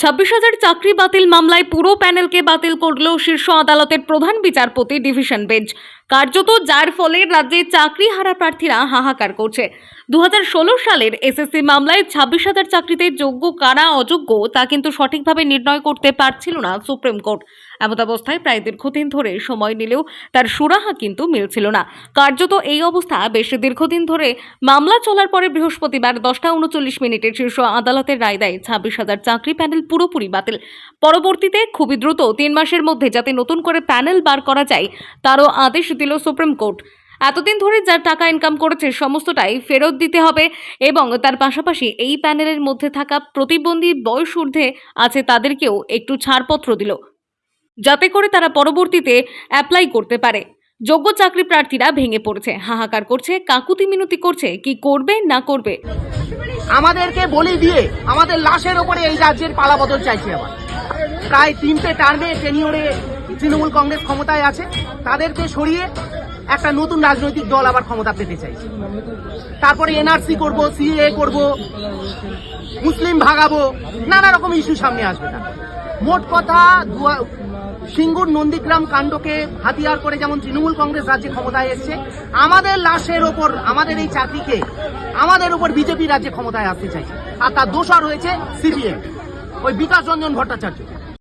ছাব্বিশ হাজার চাকরি বাতিল মামলায় পুরো প্যানেলকে বাতিল করল শীর্ষ আদালতের প্রধান বিচারপতি ডিভিশন বেঞ্চ। কার্যত যার ফলে রাজ্যে চাকরি হারা প্রার্থীরা হাহাকার করছে। দু হাজার ষোলো সালের এসএসসি মামলায় ছাব্বিশ হাজার চাকরিতে যোগ্য কারা অযোগ্য তা কিন্তু সঠিকভাবে নির্ণয় করতে পারছিল না সুপ্রিম কোর্ট। এমতাবস্থায় প্রায় দীর্ঘদিন ধরে সময় নিলেও তার সুরাহা কিন্তু মিলছিল না। কার্যত এই অবস্থা বেশ দীর্ঘদিন ধরে মামলা চলার পরে বৃহস্পতিবার দশটা উনচল্লিশ মিনিটে শীর্ষ আদালতের রায় দেয় ছাব্বিশ হাজার চাকরি প্যানেল পুরোপুরি বাতিল। পরবর্তীতে খুবই দ্রুত তিন মাসের মধ্যে যাতে নতুন করে প্যানেল বার করা যায়, তারও আদেশ দিল সুপ্রিম কোর্ট। এতদিন ধরে যা টাকা ইনকাম করেছে সমস্তটাই ফেরত দিতে হবে এবং তার পাশাপাশি এই প্যানেলের মধ্যে থাকা প্রতিবন্ধী বয়স ঊর্ধ্বে আছে তাদেরকেও একটু ছাড়পত্র দিল, যাতে করে তারা পরবর্তীতে অ্যাপ্লাই করতে পারে। যোগ্য চাকরি প্রার্থীরা ভেঙে পড়ছে, হাহাকার করছে, কাকুতি মিনতি করছে, কি করবে না করবে। আমাদেরকে বলি দিয়ে আমাদের লাশের ওপরে এই রাজ্যের পালাবদল চাইছে আবার। প্রায় তিনটে টার্মে টেনিওরে তৃণমূল কংগ্রেস ক্ষমতায় আছে, তাদেরকে সরিয়ে একটা নতুন রাজনৈতিক দল আবার ক্ষমতা পেতে চাইছে তারপরে এনআরসি করব সিএ করব, মুসলিম ভাগাবো, নানা রকম ইস্যু সামনে আসবে না। মোট কথা সিঙ্গুর নন্দীগ্রাম কাণ্ডকে হাতিয়ার করে যেমন তৃণমূল কংগ্রেস রাজ্যে ক্ষমতায় এসছে, আমাদের লাশের ওপর, আমাদের এই চাকরিকে, আমাদের উপর বিজেপি রাজ্যে ক্ষমতায় আসতে চাইছে। আর তার দোষর হয়েছে সিপিএম ওই বিকাশ রঞ্জন ভট্টাচার্য।